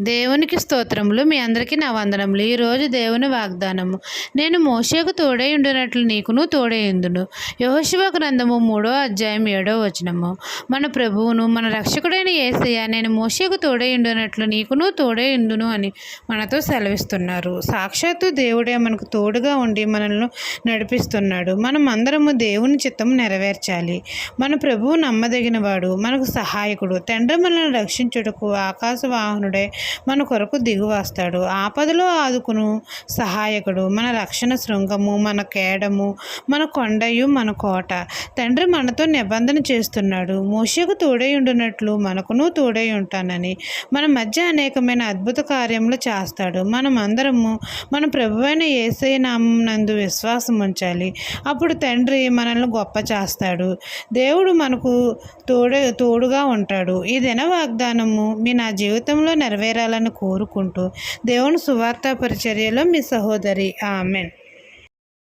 దేవునికి స్తోత్రములు. మీ అందరికీ నా వందనములు. ఈరోజు దేవుని వాగ్దానము. నేను మోషేకు తోడై ఉండినట్లు నీకును తోడైందును యహోశివ గ్రంథము మూడో అధ్యాయం ఏడో వచనము. మన ప్రభువును మన రక్షకుడైన ఏసయ్య నేను మోషేకు తోడై ఉండినట్లు నీకును తోడై ఉందును అని మనతో సెలవిస్తున్నారు. సాక్షాత్తు దేవుడే మనకు తోడుగా ఉండి మనల్ని నడిపిస్తున్నాడు. మనం అందరము దేవుని చిత్తం నెరవేర్చాలి. మన ప్రభువు నమ్మదగినవాడు మనకు సహాయకుడు. తండ్రి మనల్ని రక్షించుటకు ఆకాశ వాహనుడే మన కొరకు దిగువస్తాడు ఆపదలో ఆదుకును సహాయకుడు. మన రక్షణ శృంగము మన కేడము మన కొండయు మన కోట. తండ్రి మనతో నిబంధన చేస్తున్నాడు. మోషకు తోడై ఉండినట్లు మనకును తోడై ఉంటానని. మన మధ్య అనేకమైన అద్భుత కార్యములు చేస్తాడు. మనం అందరము మన ప్రభువైన ఏసై నామం నందు విశ్వాసం ఉంచాలి. అప్పుడు తండ్రి మనల్ని గొప్ప చేస్తాడు. దేవుడు మనకు తోడు తోడుగా ఉంటాడు. ఈ దిన వాగ్దానము మీ నా జీవితంలో నెరవేరాలని కోరుకుంటూ దేవుని సువార్త పరిచర్యలో మీ సహోదరి. ఆమెన్.